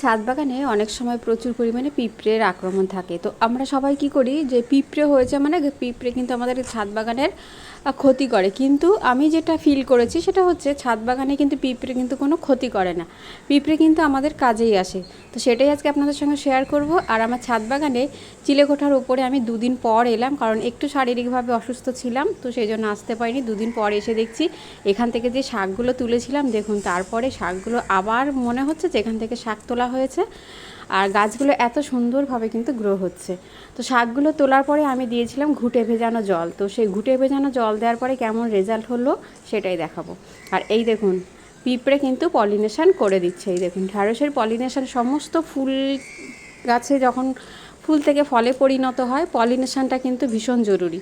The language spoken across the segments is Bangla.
ছাদ বাগানে অনেক সময় প্রচুর পরিমাণে পিঁপড়ের আক্রমণ থাকে। তো আমরা সবাই কি করি যে পিঁপড়ে হয়েছে মানে পিঁপড়ে কিন্তু আমাদের ছাদ বাগানের ক্ষতি করে। কিন্তু আমি যেটা ফিল করেছি সেটা হচ্ছে ছাদ বাগানে কিন্তু পিঁপড়ে কিন্তু কোনো ক্ষতি করে না। পিঁপড়ে কিন্তু আমাদের কাজেই আসে। তো সেটাই আজকে আপনাদের সঙ্গে শেয়ার করব। আর আমার ছাদ বাগানে চিলেকোঠার উপরে আমি দুদিন পর এলাম কারণ একটু শারীরিকভাবে অসুস্থ ছিলাম, তো সেই জন্য আসতে পারিনি। দুদিন পর এসে দেখছি এখান থেকে যে শাকগুলো তুলেছিলাম, দেখুন, তারপরে শাকগুলো আবার মনে হচ্ছে যে এখান থেকে শাক তোলা হয়েছে। আর গাছগুলো এত সুন্দরভাবে কিন্তু গ্রো হচ্ছে। তো শাকগুলো তোলার পরে আমি দিয়েছিলাম ঘুটে ভেজানো জল। তো সেই ঘুটে ভেজানো জল দেওয়ার পরে কেমন রেজাল্ট হলো সেটাই দেখাবো। আর এই দেখুন, পিঁপড়ে কিন্তু পলিনেশান করে দিচ্ছে। এই দেখুন, ঢ্যাঁড়সের পলিনেশান সমস্ত ফুল গাছে যখন ফুল থেকে ফলে পরিণত হয়, পলিনেশনটা কিন্তু ভীষণ জরুরি।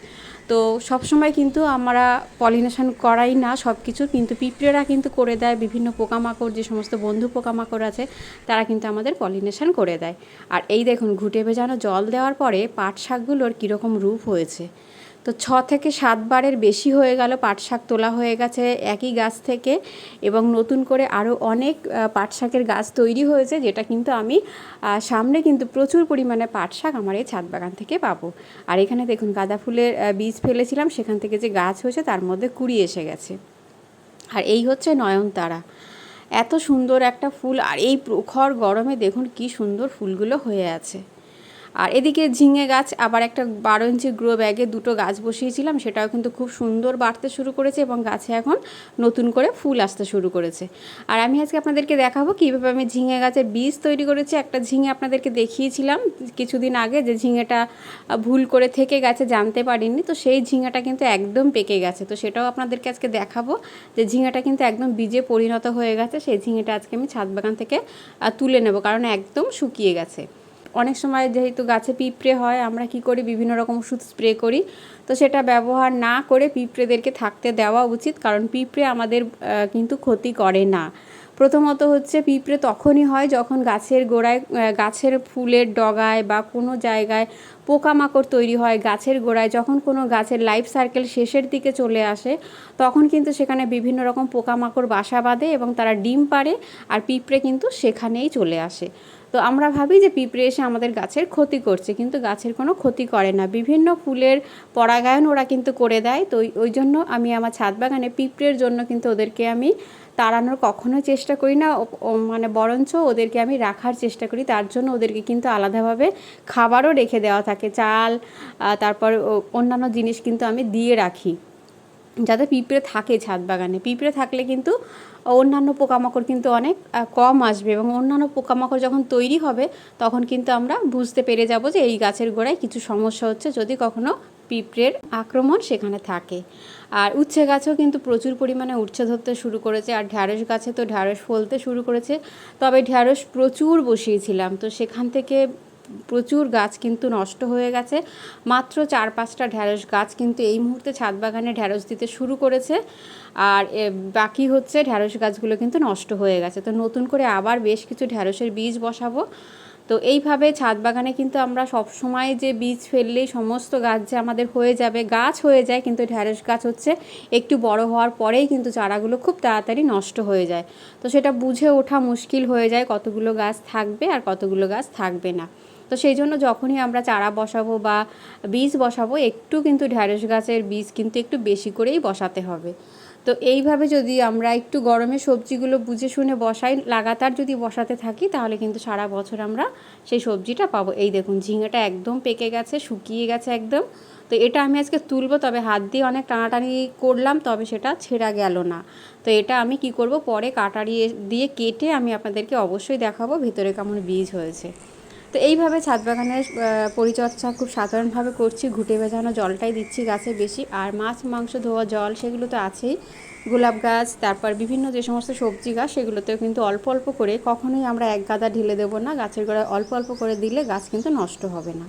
তো সবসময় কিন্তু আমরা পলিনেশন করাই না সব কিছু কিন্তু পিঁপড়েরা কিন্তু করে দেয়, বিভিন্ন পোকামাকড়, যে সমস্ত বন্ধু পোকামাকড় আছে, তারা কিন্তু আমাদের পলিনেশন করে দেয়। আর এই দেখুন, ঘুটে ভেজানো জল দেওয়ার পরে পাট শাকগুলোর কীরকম রূপ হয়েছে। তো ছ থেকে সাতবারের বেশি হয়ে গেল পাট শাক তোলা হয়ে গেছে একই গাছ থেকে এবং নতুন করে আরও অনেক পাট শাকের গাছ তৈরি হয়েছে যেটা কিন্তু আমি সামনে কিন্তু প্রচুর পরিমাণে পাট শাক আমার এই ছাদ বাগান থেকে পাবো। আর এখানে দেখুন গাঁদা ফুলের বীজ ফেলেছিলাম, সেখান থেকে যে গাছ হয়েছে তার মধ্যে কুড়ি এসে গেছে। আর এই হচ্ছে নয়নতারা। এত সুন্দর একটা ফুল, আর এই প্রখর গরমে দেখুন কি সুন্দর ফুলগুলো হয়ে আছে। আর এদিকে ঝিঙে গাছ, আবার একটা বারো ইঞ্চি গ্রো ব্যাগে দুটো গাছ বসিয়েছিলাম, সেটাও কিন্তু খুব সুন্দর বাড়তে শুরু করেছে এবং গাছে এখন নতুন করে ফুল আসতে শুরু করেছে। আর আমি আজকে আপনাদেরকে দেখাবো কীভাবে আমি ঝিঙে গাছের বীজ তৈরি করেছি। একটা ঝিঙে আপনাদেরকে দেখিয়েছিলাম কিছুদিন আগে যে ঝিঙেটা ভুল করে থেকে গেছে, জানতে পারিনি। তো সেই ঝিঙেটা কিন্তু একদম পেকে গেছে। তো সেটাও আপনাদেরকে আজকে দেখাবো যে ঝিঙেটা কিন্তু একদম বীজে পরিণত হয়ে গেছে। সেই ঝিঙেটা আজকে আমি ছাদ বাগান থেকে তুলে নেব, কারণ একদম শুকিয়ে গেছে। অনেক সময় যেহেতু গাছে পিঁপড়ে হয়, আমরা কি করি? বিভিন্ন রকম ওষুধ স্প্রে করি। তো সেটা ব্যবহার না করে পিঁপড়েদেরকে থাকতে দেওয়া উচিত, কারণ পিঁপড়ে আমাদের কিন্তু ক্ষতি করে না। প্রথমত হচ্ছে পিঁপড়ে তখনই হয় যখন গাছের গোড়ায় গাছের ফুলের ডগায় বা কোনো জায়গায় পোকামাকড় তৈরি হয় গাছের গোড়ায়। যখন কোনো গাছের লাইফ সার্কেল শেষের দিকে চলে আসে, তখন কিন্তু সেখানে বিভিন্ন রকম পোকামাকড় বাসা বাঁধে এবং তারা ডিম পাড়ে, আর পিঁপড়ে কিন্তু সেখানেই চলে আসে। তো আমরা ভাবি যে পিঁপড়ে এসে আমাদের গাছের ক্ষতি করছে, কিন্তু গাছের কোনো ক্ষতি করে না। বিভিন্ন ফুলের পরাগায়ন ওরা কিন্তু করে দেয়, তো ওই- জন্য আমি আমার ছাদ বাগানে পিঁপড়ের জন্য কিন্তু ওদেরকে আমি তাড়ানোর কখনোই চেষ্টা করি না। মানে বরঞ্চ ওদেরকে আমি রাখার চেষ্টা করি, তার জন্য ওদেরকে কিন্তু আলাদাভাবে খাবারও রেখে দেওয়া থাকে। চাল তারপর অন্যান্য জিনিস কিন্তু আমি দিয়ে রাখি। যাতে পিঁপড়ে থাকে ছাদ বাগানে, পিঁপড়ে থাকলে কিন্তু অন্যান্য পোকামাকড় কিন্তু অনেক কম আসবে এবং অন্যান্য পোকামাকড় যখন তৈরি হবে, তখন কিন্তু আমরা বুঝতে পেরে যাব যে এই গাছের গোড়ায় কিছু সমস্যা হচ্ছে যদি কখনো পিঁপড়ের আক্রমণ সেখানে থাকে। আর উচ্ছে গাছেও কিন্তু প্রচুর পরিমাণে উচ্ছে ধরতে শুরু করেছে আর ঢ্যাঁড়স গাছে তো ঢ্যাঁড়স ফলতে শুরু করেছে। তবে ঢ্যাঁড়স প্রচুর বসিয়েছিলাম, তো সেখান থেকে প্রচুর গাছ কিন্তু নষ্ট হয়ে গেছে। মাত্র চার পাঁচটা ঢ্যাঁড়স গাছ কিন্তু এই মুহূর্তে ছাদ বাগানে ঢ্যাঁড়স দিতে শুরু করেছে। আর বাকি হচ্ছে ঢ্যাঁড়স গাছগুলো কিন্তু নষ্ট হয়ে গেছে। তো নতুন করে আবার বেশ কিছু ঢ্যাঁড়সের বীজ বসাবো। তো এইভাবে ছাদ বাগানে কিন্তু আমরা সব সময় যে বীজ ফেললেই সমস্ত গাছ যে আমাদের হয়ে যাবে, গাছ হয়ে যায়, কিন্তু ঢ্যাঁড়স গাছ হচ্ছে একটু বড় হওয়ার পরেই কিন্তু চারাগুলো খুব তাড়াতাড়ি নষ্ট হয়ে যায়। তো সেটা বুঝে ওঠা মুশকিল হয়ে যায় কতগুলো গাছ থাকবে আর কতগুলো গাছ থাকবে না। তো সেই জন্য যখনই আমরা চারা বসাবো বা বীজ বসাবো, একটু কিন্তু ঢ্যাঁড়স গাছের বীজ কিন্তু একটু বেশি করেই বসাতে হবে। তো এইভাবে যদি আমরা একটু গরমে সবজিগুলো বুঝে শুনে বসাই, লাগাতার যদি বসাতে থাকি, তাহলে কিন্তু সারা বছর আমরা সেই সবজিটা পাবো। এই দেখুন, ঝিঙেটা একদম পেকে গেছে, শুকিয়ে গেছে একদম। তো এটা আমি আজকে তুলবো, তবে হাত দিয়ে অনেক টানাটানি করলাম, তবে সেটা ছেঁড়া গেল না। তো এটা আমি কি করব, পরে কাটারি দিয়ে কেটে আমি আপনাদেরকে অবশ্যই দেখাবো, ভিতরে কেমন বীজ হয়েছে। তো এইভাবে ছাদ বাগানের পরিচর্যা খুব সাধারণভাবে করছি। ঘুটে বেজানো জলটাই দিচ্ছি গাছে বেশি। আর মাছ, মাংস ধোয়া জল সেগুলো তো আছেই। গোলাপ গাছ, তারপর বিভিন্ন যে সমস্ত সবজি গাছ, সেগুলোতেও কিন্তু অল্প অল্প করে, কখনোই আমরা এক গাদা ঢেলে দেবো না। গাছের গোড়ায় অল্প অল্প করে দিলে গাছ কিন্তু নষ্ট হবে না।